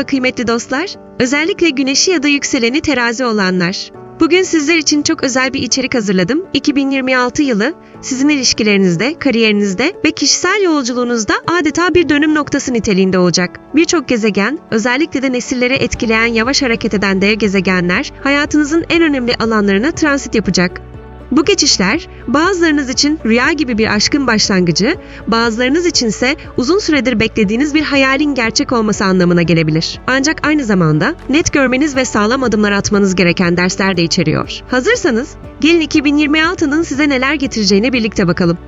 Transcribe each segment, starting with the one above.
Merhaba kıymetli dostlar. Özellikle güneşi ya da yükseleni terazi olanlar. Bugün sizler için çok özel bir içerik hazırladım. 2026 yılı sizin ilişkilerinizde, kariyerinizde ve kişisel yolculuğunuzda adeta bir dönüm noktası niteliğinde olacak. Birçok gezegen, özellikle de nesilleri etkileyen yavaş hareket eden dev gezegenler hayatınızın en önemli alanlarına transit yapacak. Bu geçişler bazılarınız için rüya gibi bir aşkın başlangıcı, bazılarınız içinse uzun süredir beklediğiniz bir hayalin gerçek olması anlamına gelebilir. Ancak aynı zamanda net görmeniz ve sağlam adımlar atmanız gereken dersler de içeriyor. Hazırsanız gelin 2026'nın size neler getireceğine birlikte bakalım.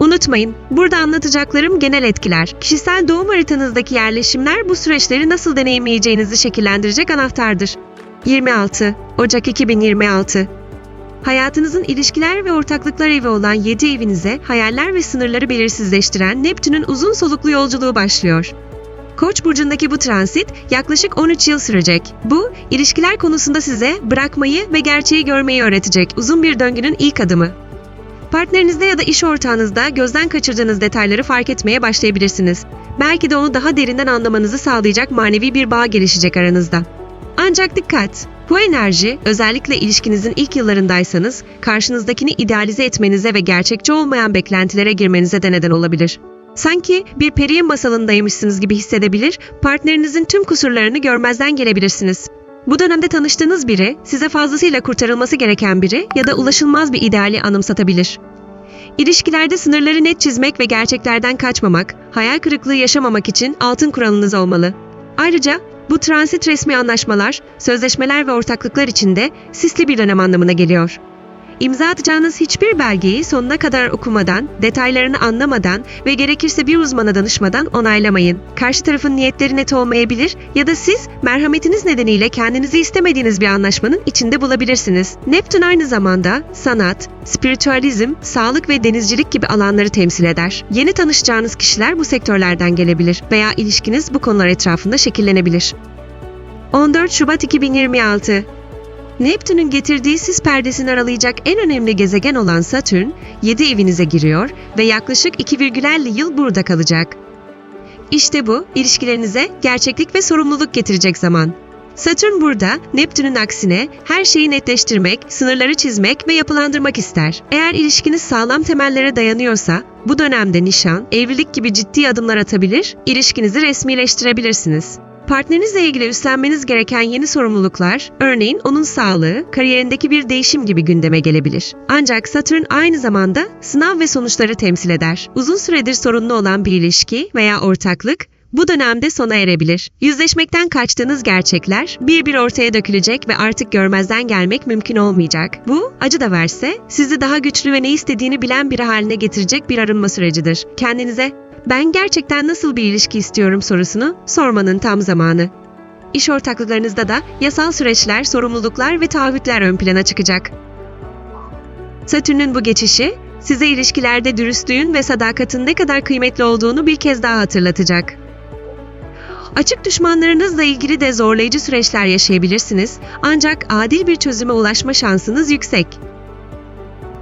Unutmayın, burada anlatacaklarım genel etkiler. Kişisel doğum haritanızdaki yerleşimler bu süreçleri nasıl deneyimleyeceğinizi şekillendirecek anahtardır. 26 Ocak 2026 Hayatınızın ilişkiler ve ortaklıklar evi olan 7 evinize hayaller ve sınırları belirsizleştiren Neptün'ün uzun soluklu yolculuğu başlıyor. Koç burcundaki bu transit yaklaşık 13 yıl sürecek. Bu, ilişkiler konusunda size bırakmayı ve gerçeği görmeyi öğretecek uzun bir döngünün ilk adımı. Partnerinizde ya da iş ortağınızda gözden kaçırdığınız detayları fark etmeye başlayabilirsiniz. Belki de onu daha derinden anlamanızı sağlayacak manevi bir bağ gelişecek aranızda. Ancak dikkat! Bu enerji, özellikle ilişkinizin ilk yıllarındaysanız, karşınızdakini idealize etmenize ve gerçekçi olmayan beklentilere girmenize de neden olabilir. Sanki bir periye masalındaymışsınız gibi hissedebilir, partnerinizin tüm kusurlarını görmezden gelebilirsiniz. Bu dönemde tanıştığınız biri, size fazlasıyla kurtarılması gereken biri ya da ulaşılmaz bir ideali anımsatabilir. İlişkilerde sınırları net çizmek ve gerçeklerden kaçmamak, hayal kırıklığı yaşamamak için altın kuralınız olmalı. Ayrıca bu transit resmi anlaşmalar, sözleşmeler ve ortaklıklar içinde sisli bir dönem anlamına geliyor. İmza atacağınız hiçbir belgeyi sonuna kadar okumadan, detaylarını anlamadan ve gerekirse bir uzmana danışmadan onaylamayın. Karşı tarafın niyetleri net olmayabilir ya da siz merhametiniz nedeniyle kendinizi istemediğiniz bir anlaşmanın içinde bulabilirsiniz. Neptün aynı zamanda sanat, spiritüalizm, sağlık ve denizcilik gibi alanları temsil eder. Yeni tanışacağınız kişiler bu sektörlerden gelebilir veya ilişkiniz bu konular etrafında şekillenebilir. 14 Şubat 2026 Neptün'ün getirdiği sis perdesini aralayacak en önemli gezegen olan Satürn, 7 evinize giriyor ve yaklaşık 2,50 yıl burada kalacak. İşte bu, ilişkilerinize gerçeklik ve sorumluluk getirecek zaman. Satürn burada, Neptün'ün aksine her şeyi netleştirmek, sınırları çizmek ve yapılandırmak ister. Eğer ilişkiniz sağlam temellere dayanıyorsa, bu dönemde nişan, evlilik gibi ciddi adımlar atabilir, ilişkinizi resmileştirebilirsiniz. Partnerinizle ilgili üstlenmeniz gereken yeni sorumluluklar, örneğin onun sağlığı, kariyerindeki bir değişim gibi gündeme gelebilir. Ancak Satürn aynı zamanda sınav ve sonuçları temsil eder. Uzun süredir sorunlu olan bir ilişki veya ortaklık bu dönemde sona erebilir. Yüzleşmekten kaçtığınız gerçekler bir bir ortaya dökülecek ve artık görmezden gelmek mümkün olmayacak. Bu, acı da verse, sizi daha güçlü ve ne istediğini bilen biri haline getirecek bir arınma sürecidir. Kendinize ben gerçekten nasıl bir ilişki istiyorum sorusunu sormanın tam zamanı. İş ortaklıklarınızda da yasal süreçler, sorumluluklar ve taahhütler ön plana çıkacak. Satürn'ün bu geçişi size ilişkilerde dürüstlüğün ve sadakatin ne kadar kıymetli olduğunu bir kez daha hatırlatacak. Açık düşmanlarınızla ilgili de zorlayıcı süreçler yaşayabilirsiniz ancak adil bir çözüme ulaşma şansınız yüksek.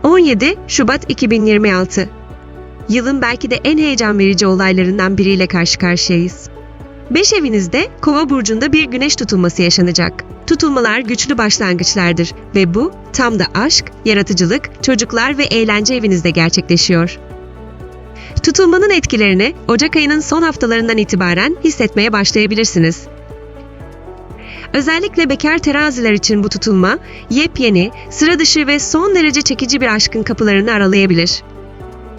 17 Şubat 2026 Yılın belki de en heyecan verici olaylarından biriyle karşı karşıyayız. Beş evinizde Kova burcunda bir güneş tutulması yaşanacak. Tutulmalar güçlü başlangıçlardır ve bu tam da aşk, yaratıcılık, çocuklar ve eğlence evinizde gerçekleşiyor. Tutulmanın etkilerini Ocak ayının son haftalarından itibaren hissetmeye başlayabilirsiniz. Özellikle bekar teraziler için bu tutulma, yepyeni, sıra dışı ve son derece çekici bir aşkın kapılarını aralayabilir.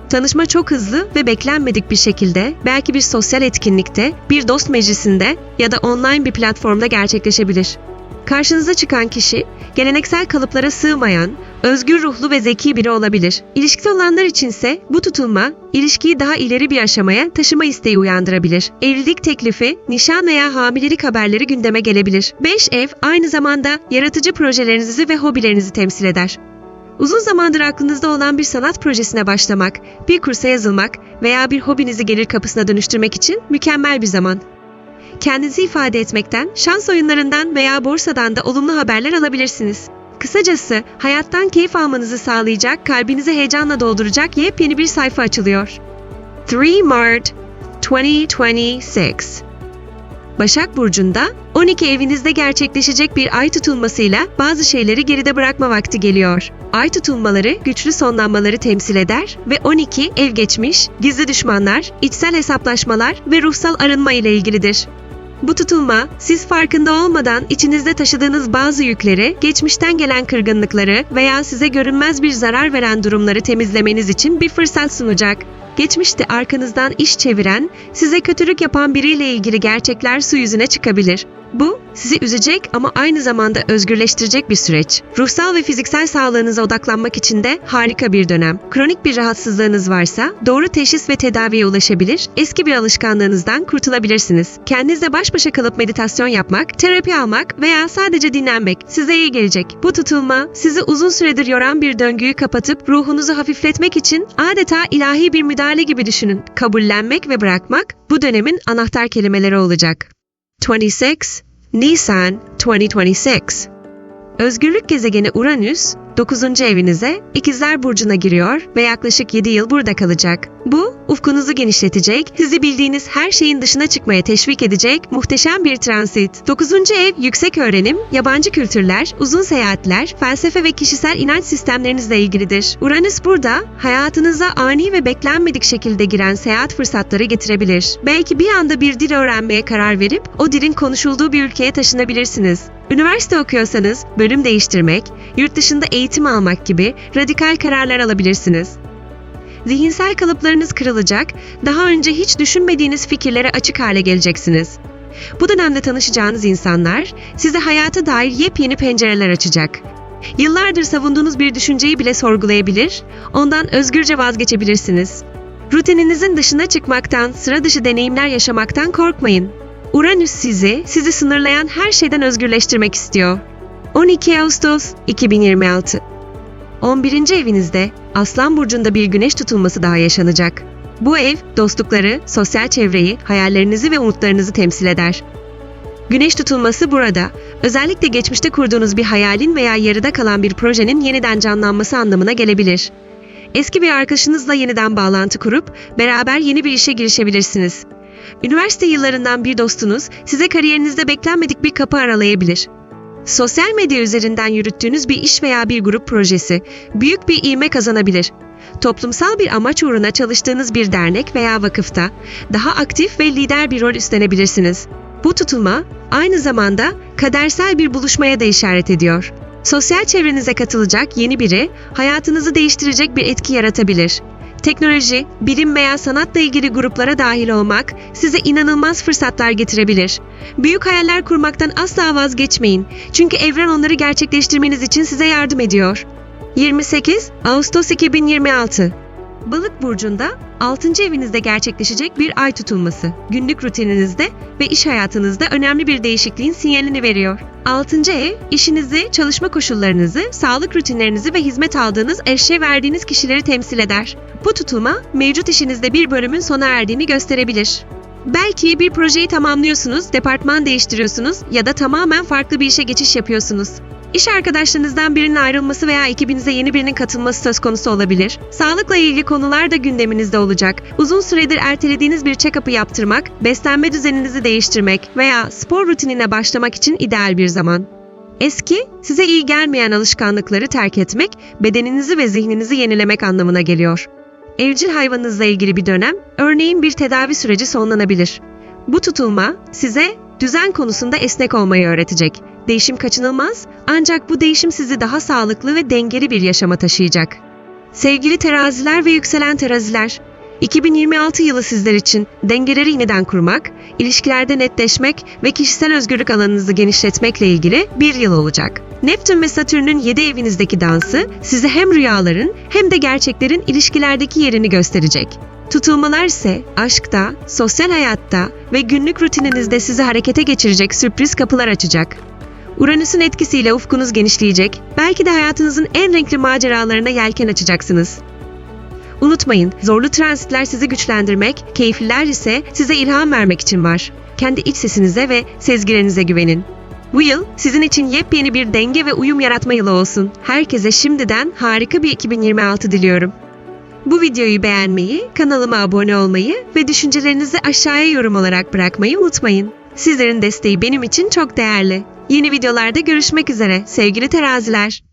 Tanışma çok hızlı ve beklenmedik bir şekilde belki bir sosyal etkinlikte, bir dost meclisinde ya da online bir platformda gerçekleşebilir. Karşınıza çıkan kişi geleneksel kalıplara sığmayan, özgür ruhlu ve zeki biri olabilir. İlişkide olanlar içinse bu tutulma ilişkiyi daha ileri bir aşamaya taşıma isteği uyandırabilir. Evlilik teklifi, nişan veya hamilelik haberleri gündeme gelebilir. 5 ev aynı zamanda yaratıcı projelerinizi ve hobilerinizi temsil eder. Uzun zamandır aklınızda olan bir sanat projesine başlamak, bir kursa yazılmak veya bir hobinizi gelir kapısına dönüştürmek için mükemmel bir zaman. Kendinizi ifade etmekten, şans oyunlarından veya borsadan da olumlu haberler alabilirsiniz. Kısacası hayattan keyif almanızı sağlayacak, kalbinizi heyecanla dolduracak yepyeni bir sayfa açılıyor. 3 Mart 2026 Başak Burcu'nda 12 evinizde gerçekleşecek bir ay tutulmasıyla bazı şeyleri geride bırakma vakti geliyor. Ay tutulmaları güçlü sonlanmaları temsil eder ve 12 ev geçmiş, gizli düşmanlar, içsel hesaplaşmalar ve ruhsal arınma ile ilgilidir. Bu tutulma, siz farkında olmadan içinizde taşıdığınız bazı yükleri, geçmişten gelen kırgınlıkları veya size görünmez bir zarar veren durumları temizlemeniz için bir fırsat sunacak. Geçmişte arkanızdan iş çeviren, size kötülük yapan biriyle ilgili gerçekler su yüzüne çıkabilir. Bu, sizi üzecek ama aynı zamanda özgürleştirecek bir süreç. Ruhsal ve fiziksel sağlığınıza odaklanmak için de harika bir dönem. Kronik bir rahatsızlığınız varsa doğru teşhis ve tedaviye ulaşabilir, eski bir alışkanlığınızdan kurtulabilirsiniz. Kendinizle baş başa kalıp meditasyon yapmak, terapi almak veya sadece dinlenmek size iyi gelecek. Bu tutulma, sizi uzun süredir yoran bir döngüyü kapatıp ruhunuzu hafifletmek için adeta ilahi bir müdahale gibi düşünün. Kabullenmek ve bırakmak bu dönemin anahtar kelimeleri olacak. 26 Nisan 2026 Özgürlük gezegeni Uranüs 9. evinize İkizler Burcu'na giriyor ve yaklaşık 7 yıl burada kalacak. Bu, ufkunuzu genişletecek, sizi bildiğiniz her şeyin dışına çıkmaya teşvik edecek muhteşem bir transit. 9. ev yüksek öğrenim, yabancı kültürler, uzun seyahatler, felsefe ve kişisel inanç sistemlerinizle ilgilidir. Uranüs burada hayatınıza ani ve beklenmedik şekilde giren seyahat fırsatları getirebilir. Belki bir anda bir dil öğrenmeye karar verip o dilin konuşulduğu bir ülkeye taşınabilirsiniz. Üniversite okuyorsanız bölüm değiştirmek, yurt dışında eğitim almak gibi radikal kararlar alabilirsiniz. Zihinsel kalıplarınız kırılacak, daha önce hiç düşünmediğiniz fikirlere açık hale geleceksiniz. Bu dönemde tanışacağınız insanlar size hayata dair yepyeni pencereler açacak. Yıllardır savunduğunuz bir düşünceyi bile sorgulayabilir, ondan özgürce vazgeçebilirsiniz. Rutininizin dışına çıkmaktan, sıra dışı deneyimler yaşamaktan korkmayın. Uranüs sizi, sizi sınırlayan her şeyden özgürleştirmek istiyor. 12 Ağustos 2026 11. evinizde Aslan Burcu'nda bir güneş tutulması daha yaşanacak. Bu ev, dostlukları, sosyal çevreyi, hayallerinizi ve umutlarınızı temsil eder. Güneş tutulması burada, özellikle geçmişte kurduğunuz bir hayalin veya yarıda kalan bir projenin yeniden canlanması anlamına gelebilir. Eski bir arkadaşınızla yeniden bağlantı kurup beraber yeni bir işe girişebilirsiniz. Üniversite yıllarından bir dostunuz size kariyerinizde beklenmedik bir kapı aralayabilir. Sosyal medya üzerinden yürüttüğünüz bir iş veya bir grup projesi büyük bir ivme kazanabilir. Toplumsal bir amaç uğruna çalıştığınız bir dernek veya vakıfta daha aktif ve lider bir rol üstlenebilirsiniz. Bu tutulma aynı zamanda kadersel bir buluşmaya da işaret ediyor. Sosyal çevrenize katılacak yeni biri hayatınızı değiştirecek bir etki yaratabilir. Teknoloji, bilim veya sanatla ilgili gruplara dahil olmak size inanılmaz fırsatlar getirebilir. Büyük hayaller kurmaktan asla vazgeçmeyin. Çünkü evren onları gerçekleştirmeniz için size yardım ediyor. 28 Ağustos 2026 Balık burcunda 6. evinizde gerçekleşecek bir ay tutulması. Günlük rutininizde ve iş hayatınızda önemli bir değişikliğin sinyalini veriyor. 6. ev, işinizi, çalışma koşullarınızı, sağlık rutinlerinizi ve hizmet aldığınız eşe verdiğiniz kişileri temsil eder. Bu tutulma, mevcut işinizde bir bölümün sona erdiğini gösterebilir. Belki bir projeyi tamamlıyorsunuz, departman değiştiriyorsunuz ya da tamamen farklı bir işe geçiş yapıyorsunuz. İş arkadaşlarınızdan birinin ayrılması veya ekibinize yeni birinin katılması söz konusu olabilir. Sağlıkla ilgili konular da gündeminizde olacak. Uzun süredir ertelediğiniz bir check-up'ı yaptırmak, beslenme düzeninizi değiştirmek veya spor rutinine başlamak için ideal bir zaman. Eski, size iyi gelmeyen alışkanlıkları terk etmek, bedeninizi ve zihninizi yenilemek anlamına geliyor. Evcil hayvanınızla ilgili bir dönem, örneğin bir tedavi süreci sonlanabilir. Bu tutulma size düzen konusunda esnek olmayı öğretecek. Değişim kaçınılmaz ancak bu değişim sizi daha sağlıklı ve dengeli bir yaşama taşıyacak. Sevgili teraziler ve yükselen teraziler, 2026 yılı sizler için dengeleri yeniden kurmak, ilişkilerde netleşmek ve kişisel özgürlük alanınızı genişletmekle ilgili bir yıl olacak. Neptün ve Satürn'ün 7 evinizdeki dansı size hem rüyaların hem de gerçeklerin ilişkilerdeki yerini gösterecek. Tutulmalar ise aşkta, sosyal hayatta ve günlük rutininizde sizi harekete geçirecek sürpriz kapılar açacak. Uranüs'ün etkisiyle ufkunuz genişleyecek, belki de hayatınızın en renkli maceralarına yelken açacaksınız. Unutmayın, zorlu transitler sizi güçlendirmek, keyifliler ise size ilham vermek için var. Kendi iç sesinize ve sezgilerinize güvenin. Bu yıl sizin için yepyeni bir denge ve uyum yaratma yılı olsun. Herkese şimdiden harika bir 2026 diliyorum. Bu videoyu beğenmeyi, kanalıma abone olmayı ve düşüncelerinizi aşağıya yorum olarak bırakmayı unutmayın. Sizlerin desteği benim için çok değerli. Yeni videolarda görüşmek üzere sevgili teraziler.